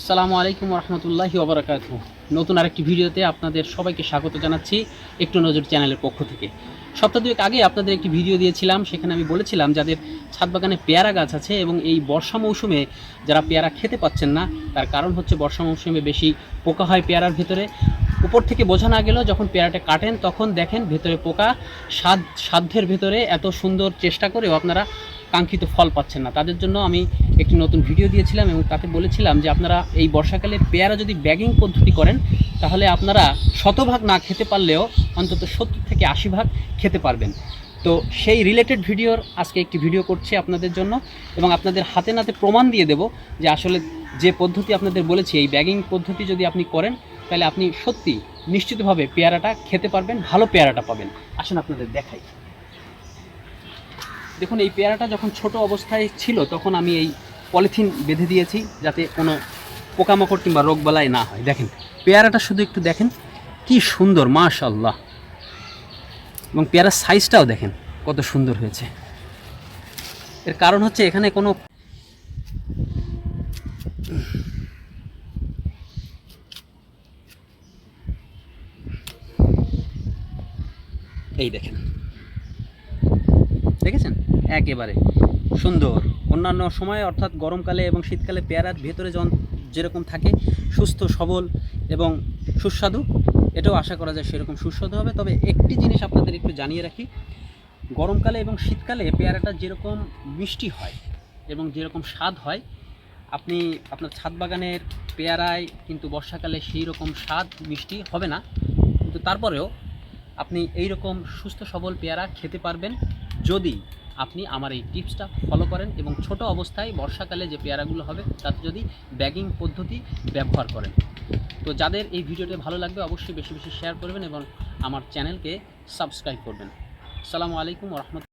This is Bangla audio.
আসসালামু আলাইকুম রহমতুল্লাহি ওবরাকাত নতুন আরেকটি ভিডিওতে আপনাদের সবাইকে স্বাগত জানাচ্ছি একটু নজর চ্যানেলের পক্ষ থেকে। সপ্তাহ দুয়েক আগে আপনাদের একটি ভিডিও দিয়েছিলাম, সেখানে আমি বলেছিলাম যাদের ছাদ বাগানে পেয়ারা গাছ আছে এবং এই বর্ষা মৌসুমে যারা পেয়ারা খেতে পাচ্ছেন না, তার কারণ হচ্ছে বর্ষা মৌসুমে বেশি পোকা হয় পেয়ারার ভেতরে। উপর থেকে বোঝা না গেলেও যখন পেয়ারাটা কাটেন, তখন দেখেন ভেতরে পোকা। স্বাদ সাধ্যের ভেতরে এত সুন্দর চেষ্টা করেও আপনারা কাঙ্ক্ষিত ফল পাচ্ছেন না। তাদের জন্য আমি একটি নতুন ভিডিও দিয়েছিলাম এবং তাতে বলেছিলাম যে আপনারা এই বর্ষাকালে পেয়ারা যদি ব্যাগিং পদ্ধতি করেন, তাহলে আপনারা শতভাগ না খেতে পারলেও অন্তত সত্তর থেকে আশি ভাগ খেতে পারবেন। তো সেই রিলেটেড ভিডিওর আজকে একটি ভিডিও করছি আপনাদের জন্য এবং আপনাদের হাতে নাতে প্রমাণ দিয়ে দেব যে আসলে যে পদ্ধতি আপনাদের বলেছি, এই ব্যাগিং পদ্ধতি যদি আপনি করেন, তাহলে আপনি সত্যি নিশ্চিতভাবে পেয়ারাটা খেতে পারবেন, ভালো পেয়ারাটা পাবেন। আসুন আপনাদের দেখাই। দেখুন, এই পেয়ারাটা যখন ছোট অবস্থায় ছিল, তখন আমি এই পলিথিন বেঁধে দিয়েছি যাতে কোনো পোকামাকড় কিংবা রোগবালাই না হয়। দেখেন, পেয়ারাটা শুধু একটু দেখেন, কি সুন্দর মাশাল্লাহ এবং পেয়ারার সাইজটাও দেখেন, কত সুন্দর হয়েছে। এর কারণ হচ্ছে এখানে কোনো এই দেখেন। দেখেছেন? একেবারে। সুন্দর। অন্যান্য সময় অর্থাৎ গরমকালে এবং শীতকালে পেয়ারার ভেতরে যখন যেরকম থাকে, সুস্থ, সবল এবং সুস্বাদু, এটাও আশা করা যায় সেরকম সুস্বাদু হবে। তবে একটি জিনিস আপনাদের একটু জানিয়ে রাখি, গরমকালে এবং শীতকালে পেয়ারাটা যেরকম মিষ্টি হয় এবং যেরকম স্বাদ হয়, আপনি আপনার ছাদ বাগানের পেয়ারায় কিন্তু বর্ষাকালে সেই রকম স্বাদ মিষ্টি হবে না। কিন্তু তারপরেও আপনি এই রকম সুস্থ, সবল পেয়ারা খেতে পারবেন। যদি আপনি আমার এই টিপসটা ফলো করেন এবং ছোট অবস্থায় বর্ষাকালে যে পেয়ারাগুলো হবে, তাতে যদি ব্যাগিং পদ্ধতি ব্যবহার করেন। তো যাদের এই ভিডিওটি ভালো লাগবে, অবশ্যই বেশি বেশি শেয়ার করবেন এবং আমার চ্যানেলকে সাবস্ক্রাইব করবেন। সালামু আলাইকুম রহমত